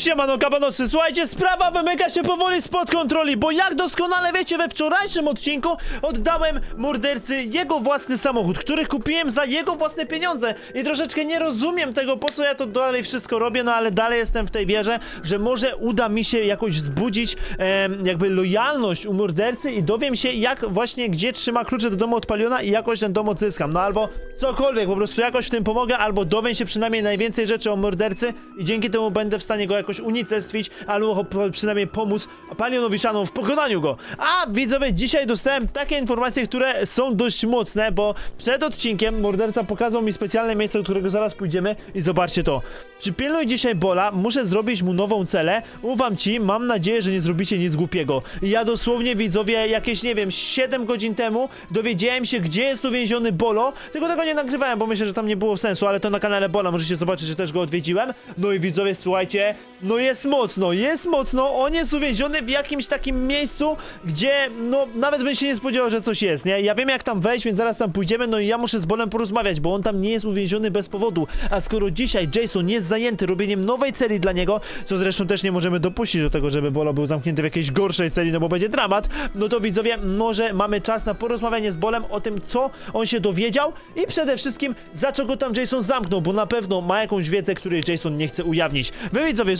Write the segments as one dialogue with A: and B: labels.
A: Siemano kabanosy, słuchajcie, sprawa wymyka się powoli spod kontroli, bo jak doskonale wiecie, we wczorajszym odcinku oddałem mordercy jego własny samochód, który kupiłem za jego własne pieniądze. I troszeczkę nie rozumiem tego, po co ja to dalej wszystko robię, no ale dalej jestem w tej wierze, że może uda mi się jakoś wzbudzić em, jakby lojalność u mordercy i dowiem się jak właśnie, gdzie trzyma klucze do domu od Paliona i jakoś ten dom odzyskam, no albo cokolwiek, po prostu jakoś w tym pomogę, albo dowiem się przynajmniej najwięcej rzeczy o mordercy i dzięki temu będę w stanie go jakoś unicestwić, albo przynajmniej pomóc Palionowiczanom w pokonaniu go. A widzowie, dzisiaj dostałem takie informacje, które są dość mocne, bo przed odcinkiem morderca pokazał mi specjalne miejsce, do którego zaraz pójdziemy i zobaczcie to. Przypilnuj dzisiaj Bola, muszę zrobić mu nową celę. Ufam ci, mam nadzieję, że nie zrobicie nic głupiego. Ja dosłownie widzowie, jakieś nie wiem, 7 godzin temu dowiedziałem się, gdzie jest uwięziony Bolo, tylko tego nie nagrywałem, bo myślę, że tam nie było sensu, ale to na kanale Bola możecie zobaczyć, że też go odwiedziłem. No i widzowie, słuchajcie, no jest mocno, jest mocno, on jest uwięziony w jakimś takim miejscu, gdzie no nawet bym się nie spodziewał, że coś jest, nie? Ja wiem jak tam wejść, więc zaraz tam pójdziemy, no i ja muszę z Bolem porozmawiać, bo on tam nie jest uwięziony bez powodu, a skoro dzisiaj Jason jest zajęty robieniem nowej celi dla niego, co zresztą też nie możemy dopuścić do tego, żeby Bolo był zamknięty w jakiejś gorszej celi, no bo będzie dramat, no to widzowie, może mamy czas na porozmawianie z Bolem o tym, co on się dowiedział i przede wszystkim, za co go tam Jason zamknął, bo na pewno ma jakąś wiedzę, której Jason nie chce ujawnić. Wy widzowie,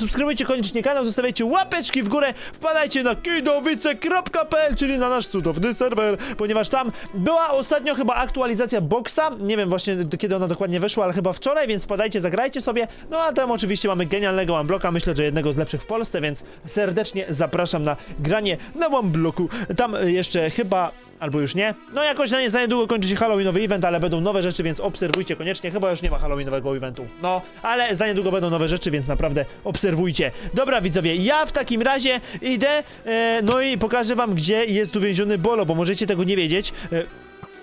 A: koniecznie kanał, zostawiajcie łapeczki w górę, wpadajcie na kidowice.pl, czyli na nasz cudowny serwer, ponieważ tam była ostatnio chyba aktualizacja boxa, nie wiem właśnie kiedy ona dokładnie weszła, ale chyba wczoraj, więc wpadajcie, zagrajcie sobie, no a tam oczywiście mamy genialnego Unblocka, myślę, że jednego z lepszych w Polsce, więc serdecznie zapraszam na granie na Unblocku. Tam jeszcze chyba Albo już nie? No jakoś na nie za niedługo kończy się Halloweenowy event, ale będą nowe rzeczy, więc obserwujcie koniecznie. Chyba już nie ma Halloweenowego eventu. No, ale za niedługo będą nowe rzeczy, więc naprawdę obserwujcie. Dobra widzowie, ja w takim razie idę, e, no i pokażę wam, gdzie jest uwięziony Bolo, bo możecie tego nie wiedzieć. E,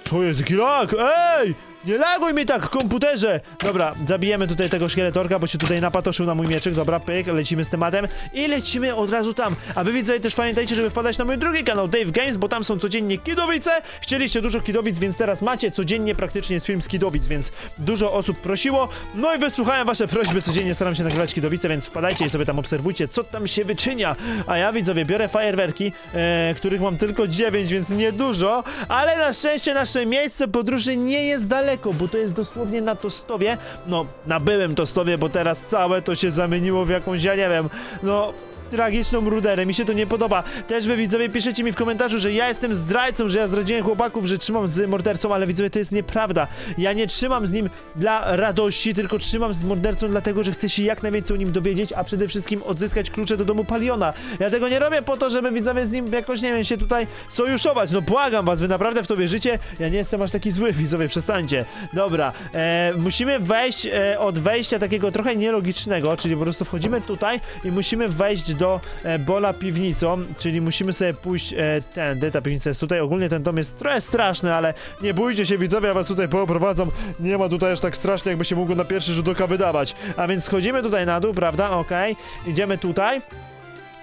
A: co jest, lag? Ej! Nie laguj mi tak, komputerze! Dobra, zabijemy tutaj tego szkieletorka, bo się tutaj napatoszył na mój mieczyk. Dobra, pyk, lecimy z tematem i lecimy od razu tam. A wy widzowie też pamiętajcie, żeby wpadać na mój drugi kanał Dave Games, bo tam są codziennie kidowice. Chcieliście dużo kidowic, więc teraz macie codziennie praktycznie jest film z kidowic, więc dużo osób prosiło. No i wysłuchałem wasze prośby, codziennie staram się nagrywać kidowice, więc wpadajcie i sobie tam obserwujcie, co tam się wyczynia. A ja widzowie biorę fajerwerki, e, których mam tylko 9, więc niedużo, ale na szczęście nasze miejsce podróży nie jest daleko, bo to jest dosłownie na Tostowie. No, na byłym Tostowie, bo teraz całe to się zamieniło w jakąś, ja nie wiem, no tragiczną ruderę, mi się to nie podoba. Też wy widzowie piszecie mi w komentarzu, że ja jestem zdrajcą, że ja zdradziłem chłopaków, że trzymam z mordercą, ale widzowie to jest nieprawda. Ja nie trzymam z nim dla radości, tylko trzymam z mordercą dlatego, że chcę się jak najwięcej o nim dowiedzieć, a przede wszystkim odzyskać klucze do domu Paliona. Ja tego nie robię po to, żeby widzowie z nim jakoś, nie wiem, się tutaj sojuszować. No błagam was, wy naprawdę w to wierzycie? Ja nie jestem aż taki zły, widzowie, przestańcie. Dobra, e, musimy wejść e, od wejścia takiego trochę nielogicznego, czyli po prostu wchodzimy tutaj i musimy wejść do e, Bola piwnicą, czyli musimy sobie pójść e, tędy, ta piwnica jest tutaj, ogólnie ten dom jest trochę straszny, ale nie bójcie się widzowie, ja was tutaj pooprowadzam, nie ma tutaj aż tak strasznie, jakby się mogło na pierwszy rzut oka wydawać. A więc schodzimy tutaj na dół, prawda, okej, idziemy tutaj.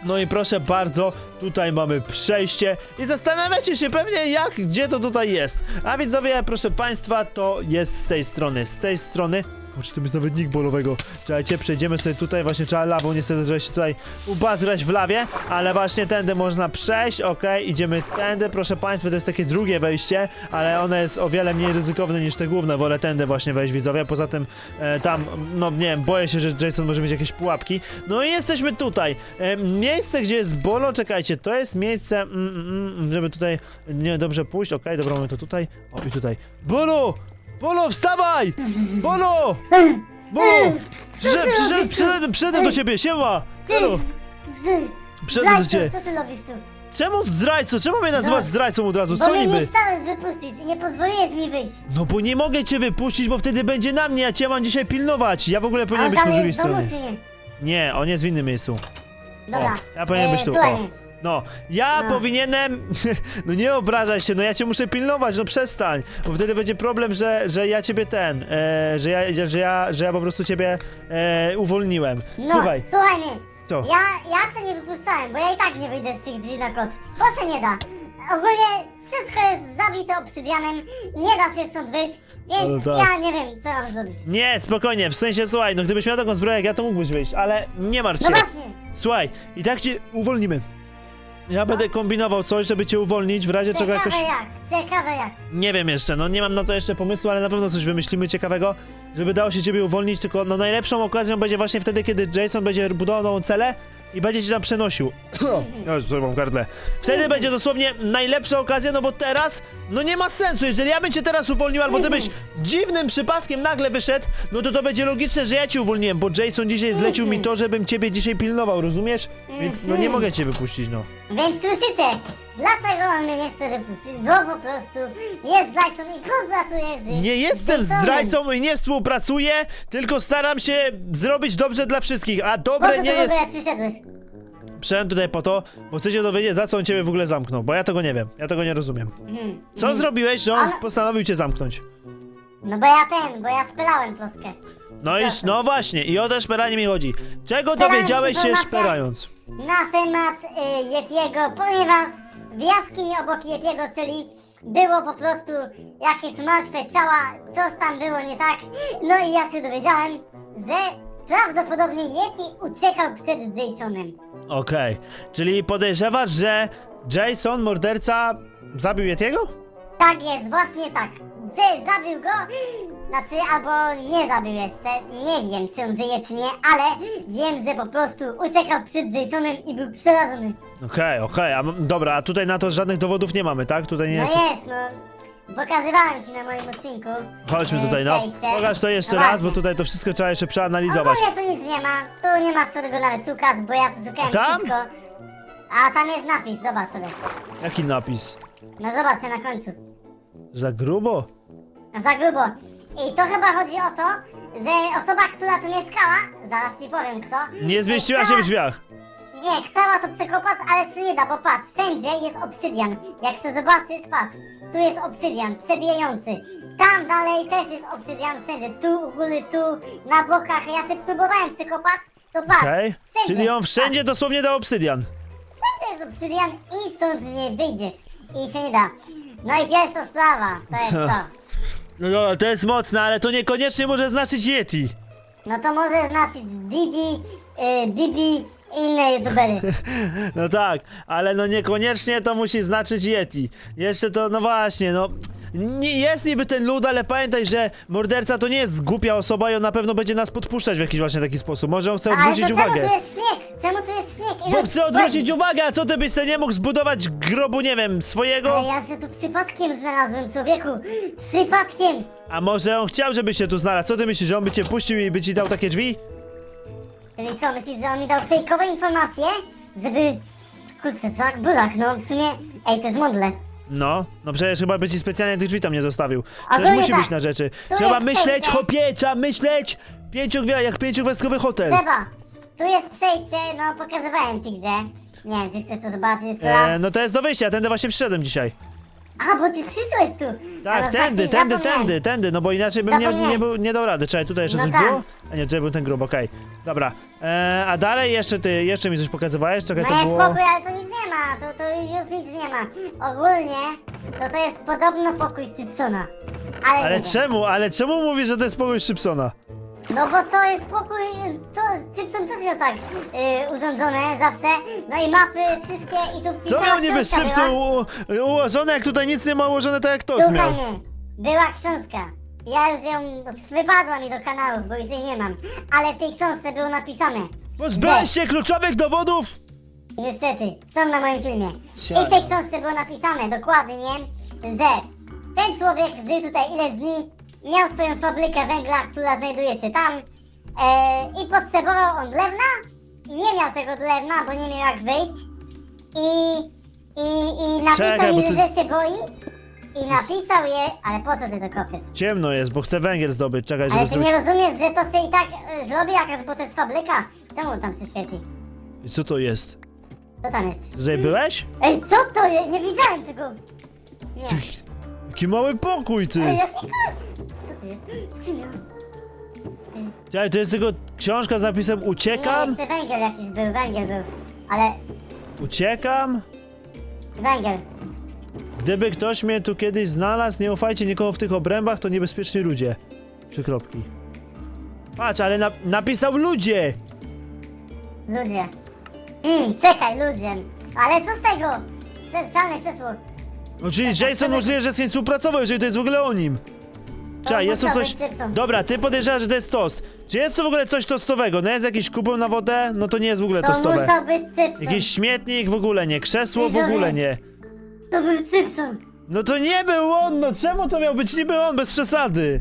A: No i proszę bardzo, tutaj mamy przejście i zastanawiacie się pewnie jak, gdzie to tutaj jest. A widzowie, proszę państwa, to jest z tej strony, z tej strony. Patrzcie, tam jest nawet nick bolowego. Czekajcie, przejdziemy sobie tutaj, właśnie trzeba lawą, niestety, żeby się tutaj ubazrać w lawie, ale właśnie tędy można przejść, okej, idziemy tędy, proszę państwa, to jest takie drugie wejście, ale ono jest o wiele mniej ryzykowne niż te główne, wolę tędy właśnie wejść, widzowie, poza tym e, tam, no nie wiem, boję się, że Jason może mieć jakieś pułapki. No i jesteśmy tutaj, e, miejsce, gdzie jest Bolo, czekajcie, to jest miejsce, mm, mm, mm, żeby tutaj, nie dobrze pójść, okej, dobra, mamy to tutaj, o i tutaj, Bolo! Bolo, wstawaj! Bolo! Bolo! Przyszedłem, przyszedłem, przyszedłem, przyszedłem do ciebie, siema! Halo! Przyszedłem do ciebie.
B: co ty robisz tu?
A: Czemu zdrajco? Czemu mnie nazywasz
B: No.
A: zdrajcą od razu?
B: Bo
A: Co
B: mnie
A: niby?
B: nie chciałeś wypuścić i nie pozwoliłeś mi wyjść.
A: No bo nie mogę cię wypuścić, bo wtedy będzie na mnie, a cię mam dzisiaj pilnować. Ja w ogóle
B: A
A: powinien
B: on
A: być po
B: tam
A: drugiej
B: jest w domu,
A: stronie.
B: czy nie?
A: Nie, on jest w innym miejscu.
B: Dobra.
A: ja powinienem być tu,
B: słuchaj mnie.
A: No, ja
B: No.
A: powinienem. No nie obrażaj się, no ja cię muszę pilnować, no przestań. Bo wtedy będzie problem, że, że ja ciebie ten. E, że, ja, że, ja, że ja po prostu ciebie e, uwolniłem.
B: No,
A: Słuchaj,
B: słuchaj mnie.
A: co?
B: Ja, ja se nie wypuszczałem, bo ja i tak nie wyjdę z tych drzwi na kot. Bo se nie da. Ogólnie wszystko jest zabite obsydianem, nie da się stąd wyjść, więc
A: tak.
B: ja nie wiem, co mam zrobić.
A: Nie, spokojnie, w sensie, słuchaj, no gdybyś miał taką zbroję jak ja, to mógłbyś wyjść, ale nie martw
B: No
A: się.
B: właśnie,
A: Słuchaj, i tak cię uwolnimy. Ja będę kombinował coś, żeby cię uwolnić, w razie czego
B: ciekawe
A: jakoś...
B: jak, ciekawe jak.
A: Nie wiem jeszcze, no nie mam na to jeszcze pomysłu, ale na pewno coś wymyślimy ciekawego, żeby dało się ciebie uwolnić, tylko no najlepszą okazją będzie właśnie wtedy, kiedy Jason będzie budował nową celę i będzie cię tam przenosił. Już sobie mam gardle. Wtedy będzie dosłownie najlepsza okazja, no bo teraz, no nie ma sensu, jeżeli ja bym cię teraz uwolnił, albo ty byś dziwnym przypadkiem nagle wyszedł, no to to będzie logiczne, że ja cię uwolniłem, bo Jason dzisiaj zlecił mi to, żebym ciebie dzisiaj pilnował, rozumiesz? Więc no nie mogę cię wypuścić, no.
B: Więc słyszycie, dlaczego on mnie nie chce wypuścić? Bo po prostu jest zdrajcą i współpracuje z...
A: Nie jestem
B: Jasonem.
A: zdrajcą i nie współpracuję, tylko staram się zrobić dobrze dla wszystkich, a
B: Po
A: dobre
B: co
A: nie
B: ty w
A: jest...
B: ogóle przyszedłeś?
A: Przyszedłem tutaj po to, bo chcę się dowiedzieć, za co on ciebie w ogóle zamknął, bo ja tego nie wiem, ja tego nie rozumiem.
B: Hmm.
A: Co zrobiłeś, że on
B: Ale-
A: postanowił cię zamknąć?
B: No bo ja ten, bo ja spylałem troszkę.
A: No i, no właśnie, i o te szperanie mi chodzi. Czego
B: Szperanie,
A: dowiedziałeś się
B: informacja.
A: szperając?
B: na temat y, Yetiego, ponieważ w jaskini obok Yetiego, czyli było po prostu jakieś martwe ciała, coś tam było nie tak. No i ja się dowiedziałem, że prawdopodobnie Yeti uciekał przed Jasonem.
A: Okej, czyli podejrzewasz, że Jason, morderca, zabił Yetiego?
B: Tak jest, właśnie tak. Że zabił go, znaczy albo nie zabił jeszcze, nie wiem czy on żyje czy nie, ale wiem, że po prostu uciekał przed Jasonem i był przerażony.
A: Okej, okej, a m- dobra, a tutaj na to żadnych dowodów nie mamy, tak? Tutaj nie
B: No
A: jest...
B: jest, no. Pokazywałem ci na moim odcinku.
A: Chodźmy
B: e,
A: tutaj, no.
B: przejście.
A: Pokaż to jeszcze
B: No
A: raz, bo
B: właśnie.
A: tutaj to wszystko trzeba jeszcze przeanalizować.
B: Ogólnie tu nic nie ma, tu nie ma co tego nawet szukać, bo ja tu szukałem
A: Tam?
B: wszystko. A tam jest napis, zobacz sobie.
A: Jaki napis?
B: No zobacz na końcu.
A: Za grubo?
B: No za grubo. I to chyba chodzi o to, że osoba, która tu mieszkała, zaraz ci powiem kto.
A: Nie zmieściła się w drzwiach.
B: Nie, chciała to psychopat, ale się nie da, bo patrz, wszędzie jest obsydian. Jak chcę zobaczyć, patrz, tu jest obsydian, przebijający. Tam dalej też jest obsydian, wszędzie, tu u góry, tu, na bokach. Ja sobie próbowałem psychopat, to patrz,
A: Okej.
B: wszędzie,
A: Czyli on wszędzie dosłownie dał obsydian.
B: Wszędzie jest obsydian i stąd nie wyjdziesz. I się nie da. No i pierwsza sprawa, to jest
A: Co?
B: to.
A: No dobra, to jest mocne, ale to niekoniecznie może znaczyć Yeti.
B: No to może znaczyć Didi, y, Bibi i inne youtubery.
A: No tak, ale no niekoniecznie to musi znaczyć Yeti. Jeszcze to, no właśnie, no... Nie jest niby ten lud, ale pamiętaj, że morderca to nie jest głupia osoba i on na pewno będzie nas podpuszczać w jakiś właśnie taki sposób. Może on chce
B: Ale
A: odwrócić
B: to czemu
A: uwagę.
B: tu jest śnieg? Czemu tu
A: Bo
B: lud-
A: chce odwrócić uwagę, a co ty byś sobie nie mógł zbudować grobu, nie wiem, swojego?
B: Ale ja się tu przypadkiem znalazłem, człowieku. Przypadkiem.
A: A może on chciał, żebyś się tu znalazł? Co ty myślisz, że on by cię puścił i by ci dał takie drzwi?
B: Czyli co, myślisz, że on mi dał fejkowe informacje? Żeby... Kurczę, co jak bulak, no w sumie... Ej, to jest modle.
A: No, no przecież chyba by ci specjalnie tych drzwi tam nie zostawił. Przecież
B: Ogólnie
A: musi
B: tak.
A: być na rzeczy.
B: Tu
A: Trzeba
B: jest
A: myśleć, chłopie, trzeba myśleć! Pięciogwia, jak pięciogwiazdkowy hotel.
B: Trzeba. Tu jest przejście, no pokazywałem ci gdzie. Nie wiem, czy chcesz to zobaczyć raz.
A: E, no to jest do wyjścia, tędy właśnie przyszedłem dzisiaj.
B: A, bo ty przysłeś tu.
A: Tak,
B: No,
A: tędy, tędy, tędy, tędy, no bo inaczej bym nie, nie, był, nie dał rady. Czekaj, tutaj jeszcze
B: No
A: coś
B: tak.
A: było? A nie, tutaj był ten grób, okej. Dobra. E, a dalej jeszcze ty, jeszcze mi coś pokazywałeś? Czekaj,
B: No
A: to
B: jest
A: było...
B: spokój, ale to nic nie ma, to, to już nic nie ma. Ogólnie, to to jest podobno pokój Simpsona. Ale,
A: Ale
B: wiem.
A: czemu, ale czemu mówisz, że to jest pokój Szybsona?
B: No bo to jest pokój, to Simpson też miał tak y, urządzone zawsze. No i mapy wszystkie i tu
A: Co
B: pisała
A: miał niby
B: książka była.
A: u- ułożone, jak tutaj nic nie ma ułożone, tak jak to
B: Słuchaj
A: miał?
B: mnie, była książka. Ja już ją, wypadła mi do kanałów, bo już jej nie mam. Ale w tej książce było napisane.
A: Pozbyłeś się kluczowych dowodów?
B: Niestety, są na moim filmie. I w tej książce było napisane dokładnie, że ten człowiek żył tutaj ile dni, miał swoją fabrykę węgla, która znajduje się tam e, i potrzebował on drewna i nie miał tego drewna, bo nie miał jak wyjść i, i, i napisał
A: Czekaj, bo
B: mi,
A: tu-
B: że się boi i napisał je, ale po co ty to kopiesz?
A: Ciemno jest, bo chcę węgiel zdobyć. Czekaj, żeby
B: Ale ty
A: zrobić...
B: nie rozumiesz, że to się i tak e, zrobi jakaś, bo to jest fabryka. Czemu tam się świeci?
A: I Co to jest?
B: Co tam jest?
A: Tutaj byłeś?
B: Ej, co to jest? Nie widziałem tego! Nie.
A: Ty, jaki mały pokój, ty!
B: Ej, jaki. Jest? Skrzynia.
A: To jest tylko książka z napisem
B: Nie,
A: Uciekam?
B: jeszcze węgiel jakiś był, węgiel był. Ale
A: Uciekam?
B: węgiel.
A: Gdyby ktoś mnie tu kiedyś znalazł, nie ufajcie nikomu w tych obrębach, to niebezpieczni ludzie. Trzy kropki. Patrz, ale na napisał ludzie!
B: Ludzie. Mm, czekaj, ludzie. Ale co z tego? Specjalne krzesło.
A: No czyli Jason możliwe, że z nim współpracował, jeżeli to jest w ogóle o nim. Czekaj, jest tu coś...
B: być.
A: Dobra, ty podejrzewasz, że to jest tost. Czy jest tu w ogóle coś tostowego? No jest jakiś kupon na wodę? No to nie jest w ogóle
B: To
A: tostowe.
B: musiał być Simpson.
A: Jakiś śmietnik? W ogóle nie. Krzesło? W ogóle nie.
B: To był Simpson.
A: No to nie był on, no czemu to miał być niby on, bez przesady?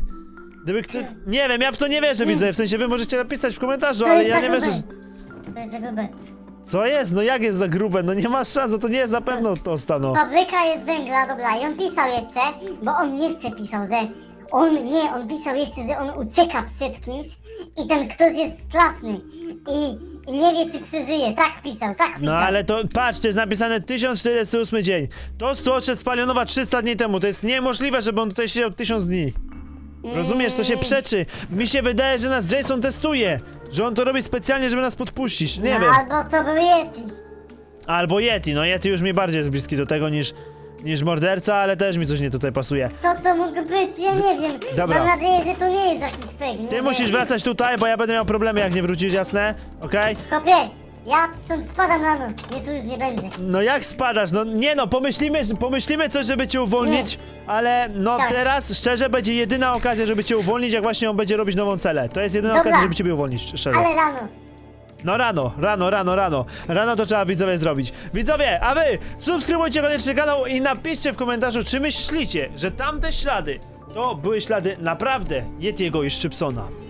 A: Gdyby kto... Nie wiem, ja w to nie wierzę, widzę, w sensie wy możecie napisać w komentarzu,
B: To
A: ale
B: jest
A: ja
B: za
A: nie wierzę, że...
B: To jest za grube.
A: Co jest? No jak jest za grube? No nie ma szans, no to nie jest na pewno tosta, no.
B: Fabryka jest węgla, dobra, i on pisał jeszcze, bo on jeszcze pisał, że on nie, on pisał jeszcze, że on ucieka przed kimś i ten ktoś jest straszny i, i nie wie, czy przeżyje. Tak pisał, tak pisał.
A: No ale to, patrz, to jest napisane 1408 dzień. To stłocze spalionowa 300 dni temu, to jest niemożliwe, żeby on tutaj siedział 1000 dni. Rozumiesz, to się przeczy. Mi się wydaje, że nas Jason testuje. Że on to robi specjalnie, żeby nas podpuścić. Nie
B: no,
A: wiem.
B: Albo to był Yeti.
A: Albo Yeti, no Yeti już mi bardziej jest bliski do tego niż, niż morderca, ale też mi coś nie tutaj pasuje.
B: To to mógł być, ja nie wiem.
A: Dobra.
B: Mam nadzieję, że to nie jest jakiś fake. nie
A: Ty
B: wiem.
A: musisz wracać tutaj, bo ja będę miał problemy, jak nie wrócisz, jasne? Okej?
B: Kopie, ja stąd spadam rano, mnie tu już nie będzie.
A: No jak spadasz? No nie no, pomyślimy, pomyślimy coś, żeby cię uwolnić, ale no
B: Tak.
A: teraz szczerze będzie jedyna okazja, żeby cię uwolnić, jak właśnie on będzie robić nową celę. To jest jedyna
B: Dobra.
A: okazja, żeby ciebie uwolnić, szczerze.
B: Ale rano.
A: No rano, rano, rano, rano. Rano to trzeba widzowie zrobić. Widzowie, a wy subskrybujcie koniecznie kanał i napiszcie w komentarzu, czy myślicie, że tamte ślady to były ślady naprawdę Yetiego i Szczypsona.